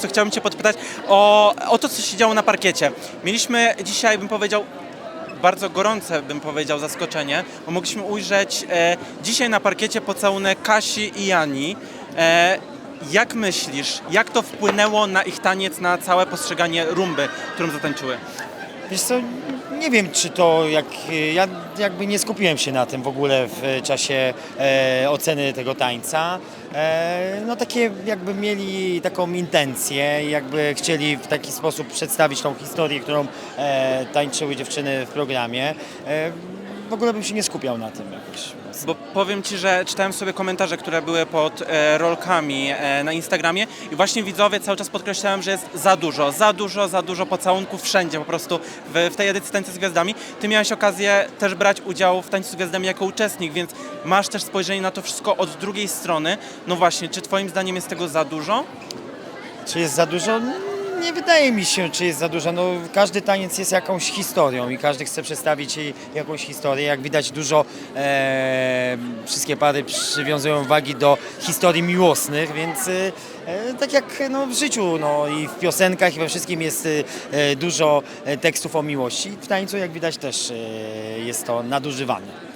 Co Chciałbym Cię podpytać o, o to, co się działo na parkiecie. Mieliśmy dzisiaj, bym powiedział, bardzo gorące, bym powiedział, zaskoczenie, bo mogliśmy ujrzeć e, dzisiaj na parkiecie pocałunek Kasi i Jani. E, jak myślisz, jak to wpłynęło na ich taniec, na całe postrzeganie rumby, którą zatańczyły? Wiesz co, nie wiem czy to, jak, ja jakby nie skupiłem się na tym w ogóle w czasie e, oceny tego tańca. E, no takie jakby mieli taką intencję, jakby chcieli w taki sposób przedstawić tą historię, którą e, tańczyły dziewczyny w programie. E, w ogóle bym się nie skupiał na tym jakoś. Bo powiem Ci, że czytałem sobie komentarze, które były pod e, rolkami e, na Instagramie i właśnie widzowie cały czas podkreślałem, że jest za dużo, za dużo, za dużo pocałunków wszędzie po prostu w, w tej edycji Tańca z Gwiazdami. Ty miałeś okazję też brać udział w Tańcu z Gwiazdami jako uczestnik, więc masz też spojrzenie na to wszystko od drugiej strony. No właśnie, czy Twoim zdaniem jest tego za dużo? Czy jest za dużo? Nie wydaje mi się, czy jest za dużo. No, każdy taniec jest jakąś historią i każdy chce przedstawić jakąś historię. Jak widać, dużo e, wszystkie pary przywiązują wagi do historii miłosnych, więc e, tak jak no, w życiu no, i w piosenkach i we wszystkim jest e, dużo e, tekstów o miłości. W tańcu, jak widać, też e, jest to nadużywane.